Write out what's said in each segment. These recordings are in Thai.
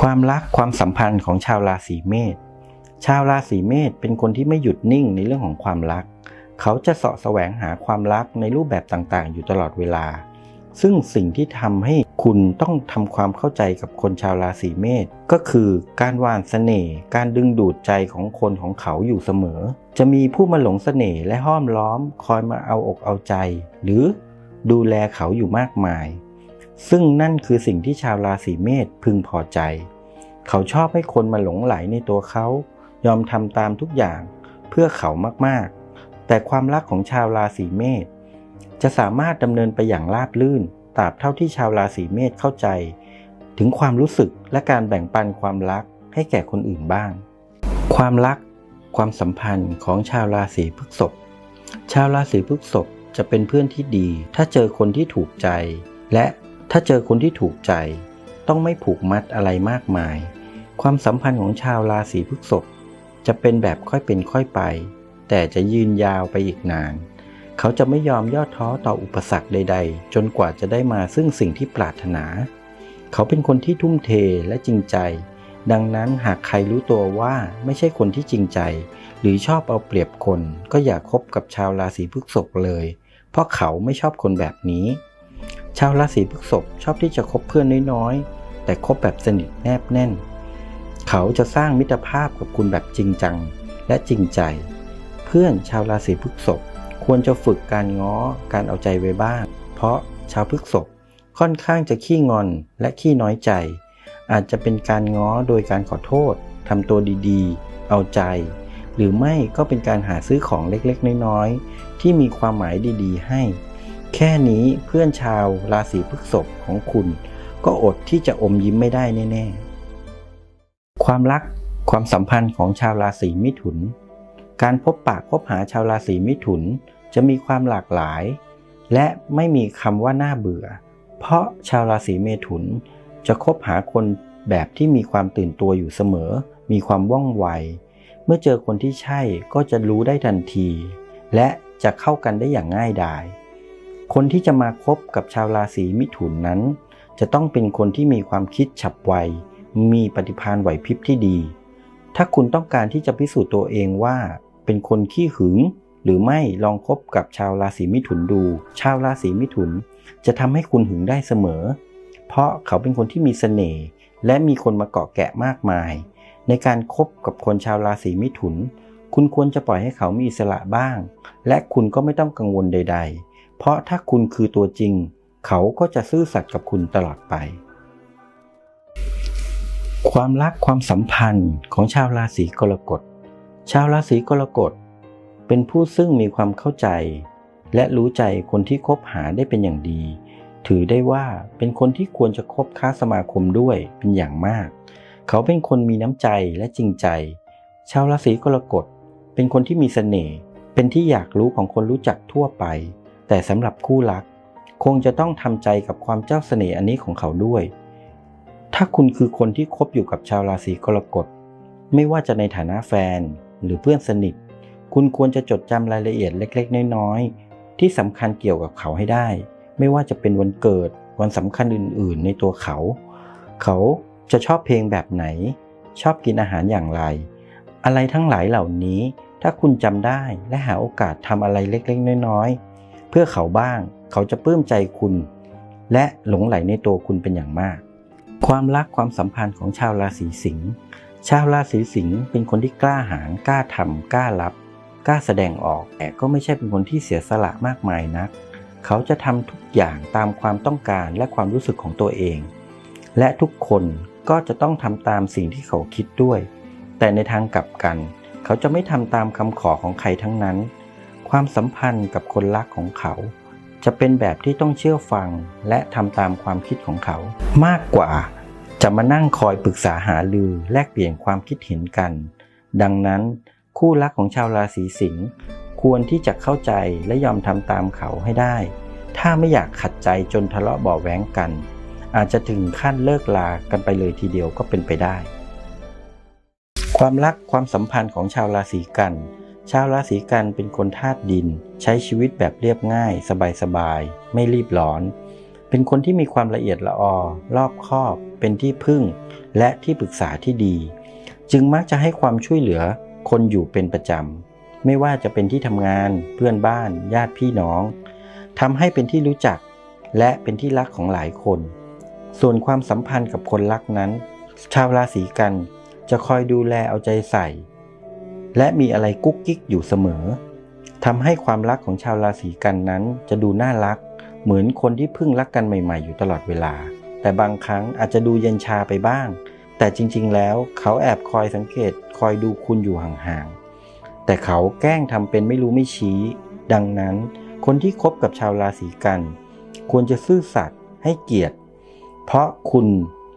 ความรักความสัมพันธ์ของชาวราศีเมษ ชาวราศีเมษเป็นคนที่ไม่หยุดนิ่งในเรื่องของความรัก เขาจะเสาะแสวงหาความรักในรูปแบบต่างๆ อยู่ตลอดเวลา ซึ่งสิ่งที่ทำให้คุณต้องทำความเข้าใจกับคนชาวราศีเมษก็คือการหวานเสน่ห์ การดึงดูดใจของคนของเขาอยู่เสมอ จะมีผู้มาหลงเสน่ห์และห้อมล้อม คอยมาเอาอกเอาใจ หรือดูแลเขาอยู่มากมาย ซึ่งนั่นคือสิ่งที่ชาวราศีเมษพึงพอใจ เขาชอบให้คนมาหลงไหลในตัวเขา ยอมทำตามทุกอย่างเพื่อเขามากๆ แต่ความรักของชาวราศีเมษจะสามารถดำเนินไปอย่างราบลื่นตราบเท่าที่ชาวราศีเมษเข้าใจ ถึงความรู้สึกและการแบ่งปันความรักให้แก่คนอื่นบ้าง ความรัก ความสัมพันธ์ของชาวราศีพฤษภชาวราศีพฤษภจะเป็นเพื่อนที่ดี ถ้าเจอคนที่ถูกใจ และ ถ้าเจอคนที่ถูกใจ ต้องไม่ผูกมัดอะไรมากมาย ความสัมพันธ์ของชาวราศีพฤษภจะเป็นแบบค่อยเป็นค่อยไป แต่จะยืนยาวไปอีกนาน เขาจะไม่ยอมย่อท้อต่ออุปสรรคใด ๆ จนกว่าจะได้มาซึ่งสิ่งที่ปรารถนา เขาเป็นคนที่ทุ่มเทและจริงใจ ดังนั้นหากใครรู้ตัวว่าไม่ใช่คนที่จริงใจ หรือชอบเอาเปรียบคน ก็อย่าคบกับชาวราศีพฤษภเลย เพราะเขาไม่ชอบคนแบบนี้ ชาวราศีพฤษภชอบที่จะคบเพื่อนน้อยๆ แต่คบแบบสนิทแนบแน่น เขาจะสร้างมิตรภาพกับคุณแบบจริงจังและจริงใจ เพื่อนชาวราศีพฤษภควรจะฝึกการง้อการเอาใจไว้บ้าง เพราะชาวพฤษภค่อนข้างจะขี้งอนและขี้น้อยใจ อาจจะเป็นการง้อโดยการขอโทษทำตัวดีๆ เอาใจ หรือไม่ก็เป็นการหาซื้อของเล็กๆ น้อยๆ ที่มีความหมายดีๆ ให้ แค่นี้เพื่อนชาวราศีพฤษภของคุณ ก็อดที่จะอมยิ้มไม่ได้แน่ ๆ ความรักความสัมพันธ์ของชาวราศีมิถุน การพบปะพบหาชาวราศีมิถุนจะมีความหลากหลาย และไม่มีคำว่าน่าเบื่อ เพราะชาวราศีเมถุนจะคบหาคนแบบที่มีความตื่นตัวอยู่เสมอ มีความว่องไว เมื่อเจอคนที่ใช่ก็จะรู้ได้ทันที และจะเข้ากันได้อย่างง่ายดาย คนที่จะมาคบกับชาวราศีมิถุนนั้น จะต้องเป็นคนที่มีความคิดฉับไว มีปฏิภาณไหวพริบที่ดี ถ้าคุณต้องการที่จะพิสูจน์ตัวเองว่า เป็นคนขี้หึง หรือไม่ลองคบกับชาวราศีมิถุนดู ชาวราศีมิถุน จะทำให้คุณหึงได้เสมอ เพราะเขาเป็นคนที่มีเสน่ห์และมีคนมาเกาะแกะมากมาย ในการครบกับคนชาวราศีมิถุน คุณควรจะปล่อยให้เขามีอิสระบ้าง และคุณก็ไม่ต้องกังวลใด ๆ เพราะถ้าคุณคือตัวจริง เขาก็จะซื่อสัตย์กับคุณตลอดไป ความรักความสัมพันธ์ของชาวราศีกรกฎ ชาวราศีกรกฎ เป็นผู้ซึ่งมีความเข้าใจ และรู้ใจคนที่คบหาได้เป็นอย่างดี ถือได้ว่าเป็นคนที่ควรจะคบค้าสมาคมด้วยเป็นอย่างมาก เขาเป็นคนมีน้ำใจและจริงใจ ชาวราศีกรกฎเป็นคนที่มีเสน่ห์เป็นที่อยากรู้ของคนรู้จักทั่วไป แต่สำหรับคู่รัก คงจะต้องทำใจกับความเจ้าเสน่ห์อันนี้ของเขาด้วย ถ้าคุณคือคนที่คบอยู่กับชาวราศีกรกฎ ไม่ว่าจะในฐานะแฟนหรือเพื่อนสนิท คุณควรจะจดจำรายละเอียดเล็ก ๆ น้อยๆ ที่สำคัญเกี่ยวกับเขาให้ได้ ไม่ว่าจะเป็นวันเกิดวันสำคัญอื่น ๆ ในตัวเขา เขาจะชอบเพลงแบบไหน ชอบกินอาหารอย่างไร อะไรทั้งหลายเหล่านี้ ถ้าคุณจำได้และหาโอกาสทำอะไรเล็ก ๆ น้อยๆ พื่อเขาบ้าง เขาจะปลื้มใจคุณ และหลงไหลในตัวคุณเป็นอย่างมาก ความรักความสัมพันธ์ของชาวราศีสิงห์ชาวราศีสิงห์เป็นคนที่กล้าหาญกล้าทำกล้ารับ กล้าแสดงออกแต่ก็ไม่ใช่เป็นคนที่เสียสละมากมายนัก เขาจะทำทุกอย่างตามความต้องการและความรู้สึกของตัวเอง และทุกคนก็จะต้องทำตามสิ่งที่เขาคิดด้วย แต่ในทางกลับกัน เขาจะไม่ทำตามคำขอของใครทั้งนั้น ความสัมพันธ์กับคนรักของเขา จะเป็นแบบที่ต้องเชื่อฟังและทำตามความคิดของเขา มากกว่าจะมานั่งคอยปรึกษาหารือแลกเปลี่ยนความคิดเห็นกัน ดังนั้นคู่รักของชาวราศีสิงห์ควรที่จะเข้าใจและยอมทำตามเขาให้ได้ ถ้าไม่อยากขัดใจจนทะเลาะเบาะแว้งกัน อาจจะถึงขั้นเลิกลากันไปเลยทีเดียวก็เป็นไปได้ ความรักความสัมพันธ์ของชาวราศีกัน ชาวราศีกันเป็นคนธาตุดิน ใช้ชีวิตแบบเรียบง่าย สบายๆ ไม่รีบร้อน เป็นคนที่มีความละเอียดละออ รอบคอบ เป็นที่พึ่ง และที่ปรึกษาที่ดี จึงมักจะให้ความช่วยเหลือคนอยู่เป็นประจำ ไม่ว่าจะเป็นที่ทำงาน เพื่อนบ้าน ญาติพี่น้องทำให้เป็นที่รู้จัก และเป็นที่รักของหลายคน ส่วนความสัมพันธ์กับคนรักนั้น ชาวราศีกันจะคอยดูแลเอาใจใส่ และมีอะไรกุ๊กกิ๊กอยู่เสมอทำให้ความรักของชาวราศีกันนั้นจะดูน่ารัก เหมือนคนที่เพิ่งรักกันใหม่ๆ อยู่ตลอดเวลา แต่บางครั้งอาจจะดูเย็นชาไปบ้าง แต่จริงๆ แล้วเขาแอบคอยสังเกตคอยดูคุณอยู่ห่างๆ แต่เขาแกล้งทำเป็นไม่รู้ไม่ชี้ ดังนั้นคนที่คบกับชาวราศีกัน ควรจะซื่อสัตย์ให้เกียรติ เพราะคุณ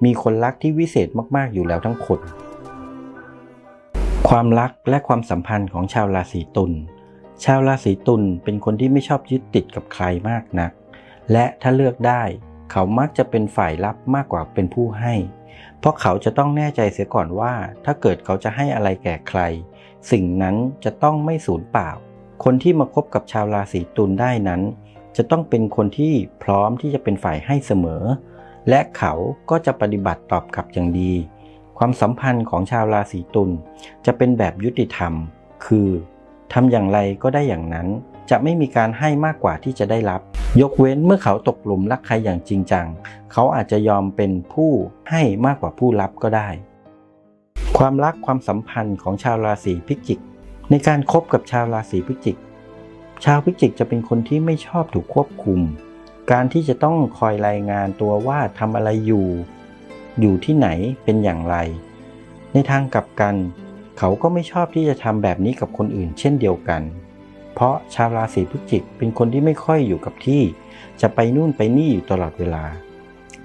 มีคนรักที่วิเศษมากๆอยู่แล้วทั้งคน ความรักและความสัมพันธ์ของชาวราศีตุล ชาวราศีตุลเป็นคนที่ไม่ชอบยึดติดกับใครมากนัก และถ้าเลือกได้ เขามักจะเป็นฝ่ายรับมากกว่าเป็นผู้ให้ เพราะเขาจะต้องแน่ใจเสียก่อนว่า ถ้าเกิดเขาจะให้อะไรแก่ใคร สิ่งนั้นจะต้องไม่สูญเปล่า คนที่มาคบกับชาวราศีตุลได้นั้น จะต้องเป็นคนที่พร้อมที่จะเป็นฝ่ายให้เสมอ และเขาก็จะปฏิบัติตอบกลับอย่างดี ความสัมพันธ์ของชาวราศีตุลจะเป็นแบบยุติธรรม คือทำอย่างไรก็ได้อย่างนั้น จะไม่มีการให้มากกว่าที่จะได้รับ ยกเว้นเมื่อเขาตกหลุมรักใครอย่างจริงจัง เขาอาจจะยอมเป็นผู้ให้มากกว่าผู้รับก็ได้ ความรักความสัมพันธ์ของชาวราศีพิจิก ในการครบกับชาวราศีพิจิก ชาวพิจิกจะเป็นคนที่ไม่ชอบถูกควบคุม การที่จะต้องคอยรายงานตัวว่าทำอะไรอยู่ อยู่ที่ไหนเป็นอย่างไร ในทางกลับกัน เขาก็ไม่ชอบที่จะทำแบบนี้กับคนอื่นเช่นเดียวกัน เพราะชาวราศีพฤศจิกเป็นคนที่ไม่ค่อยอยู่กับที่ จะไปนู่นไปนี่อยู่ตลอดเวลา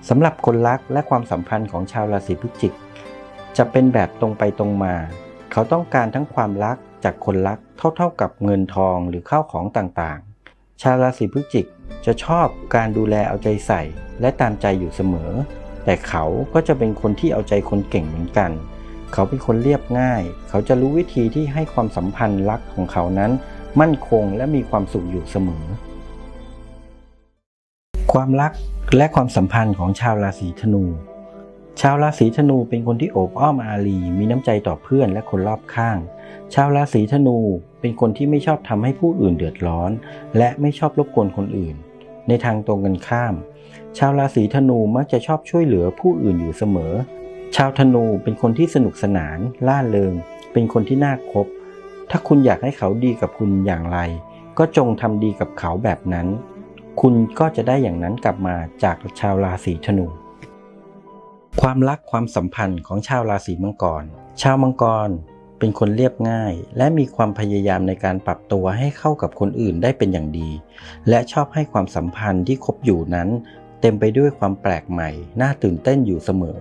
สำหรับคนรักและความสัมพันธ์ของชาวราศีพฤศจิก จะเป็นแบบตรงไปตรงมา เขาต้องการทั้งความรักจากคนรักเท่าๆกับเงินทองหรือข้าวของต่างๆ ชาวราศีพฤศจิกจะชอบการดูแลเอาใจใส่และตามใจอยู่เสมอ แต่เขาก็จะเป็นคนที่เอาใจคนเก่งเหมือนกัน เขาเป็นคนเรียบง่าย เขาจะรู้วิธีที่ให้ความสัมพันธ์รักของเขานั้น มั่นคงและมีความสุขอยู่เสมอ ความรักและความสัมพันธ์ของชาวราศีธนู ชาวราศีธนูเป็นคนที่โอบอ้อมอารี มีน้ำใจต่อเพื่อนและคนรอบข้าง ชาวราศีธนูเป็นคนที่ไม่ชอบทำให้ผู้อื่นเดือดร้อน และไม่ชอบรบกวนคนอื่น ในทางตรงกันข้าม ชาวราศีธนูมักจะชอบช่วยเหลือผู้อื่นอยู่เสมอ ชาวธนูเป็นคนที่สนุกสนาน ล่าเริง เป็นคนที่น่าคบ ถ้าคุณอยากให้เขาดีกับคุณอย่างไร ก็จงทำดีกับเขาแบบนั้น คุณก็จะได้อย่างนั้นกลับมาจากชาวราศีธนู ความรักความสัมพันธ์ของชาวราศีมังกร ชาวมังกรเป็นคนเรียบง่าย และมีความพยายามในการปรับตัวให้เข้ากับคนอื่นได้เป็นอย่างดี และชอบให้ความสัมพันธ์ที่คบอยู่นั้น เต็มไปด้วยความแปลกใหม่ น่าตื่นเต้นอยู่เสมอ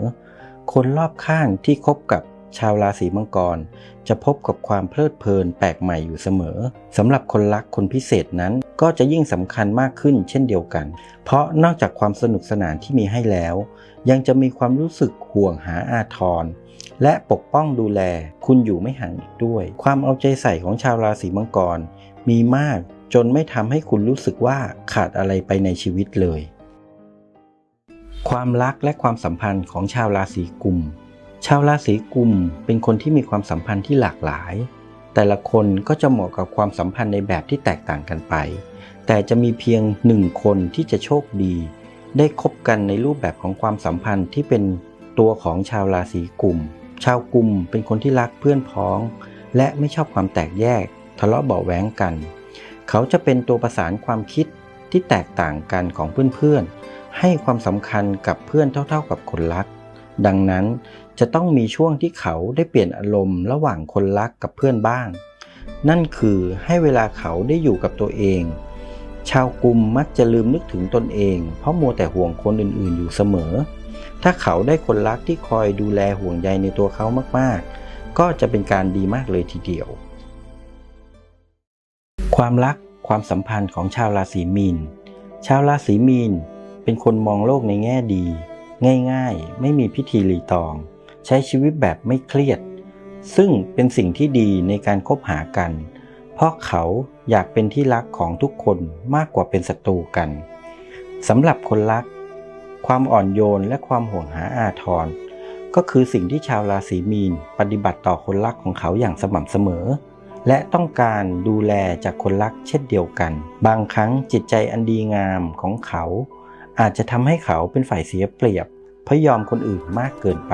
คนรอบข้างที่คบกับชาวราศีมังกร จะพบกับความเพลิดเพลินแปลกใหม่อยู่เสมอสำหรับคนรักคนพิเศษนั้นก็จะยิ่งสำคัญมากขึ้นเช่นเดียวกัน เพราะนอกจากความสนุกสนานที่มีให้แล้ว ยังจะมีความรู้สึกห่วงหาอาทร และปกป้องดูแลคุณอยู่ไม่ห่างอีกด้วย ความเอาใจใส่ของชาวราศีมังกร มีมากจนไม่ทำให้คุณรู้สึกว่าขาดอะไรไปในชีวิตเลย ความรักและความสัมพันธ์ของชาวราศีกุม ชาวราศีกุมเป็นคนที่มีความสัมพันธ์ที่หลากหลาย แต่ละคนก็จะเหมาะกับความสัมพันธ์ในแบบที่แตกต่างกันไป แต่จะมีเพียงหนึ่งคนที่จะโชคดี ได้คบกันในรูปแบบของความสัมพันธ์ที่เป็นตัวของชาวราศีกุม ชาวกุมเป็นคนที่รักเพื่อนพ้อง และไม่ชอบความแตกแยก ทะเลาะเบาแหวงกัน เขาจะเป็นตัวประสานความคิดที่แตกต่างกันของเพื่อนๆ ให้ความสำคัญกับเพื่อนเท่าๆกับคนรัก ดังนั้นจะต้องมีช่วงที่เขาได้เปลี่ยนอารมณ์ระหว่างคนรักกับเพื่อนบ้าง นั่นคือให้เวลาเขาได้อยู่กับตัวเอง ชาวกลุ่มมักจะลืมนึกถึงตนเอง เพราะมัวแต่ห่วงคนอื่นๆอยู่เสมอ ถ้าเขาได้คนรักที่คอยดูแลห่วงใยในตัวเขามากๆ ก็จะเป็นการดีมากเลยทีเดียว ความรักความสัมพันธ์ของชาวราศีมีน ชาวราศีมีน เป็นคนมองโลกในแง่ดี ง่ายๆ ไม่มีพิธีรีตอง ใช้ชีวิตแบบไม่เครียด ซึ่งเป็นสิ่งที่ดีในการคบหากัน เพราะเขาอยากเป็นที่รักของทุกคนมากกว่าเป็นศัตรูกันสำหรับคนรัก ความอ่อนโยนและความห่วงหาอาทรก็คือสิ่งที่ชาวราศีมีนปฏิบัติต่อคนรักของเขาอย่างสม่ำเสมอ และต้องการดูแลจากคนรักเช่นเดียวกัน บางครั้งจิตใจอันดีงามของเขา อาจจะทำให้เขาเป็นฝ่ายเสียเปรียบเพราะยอมคนอื่นมากเกินไป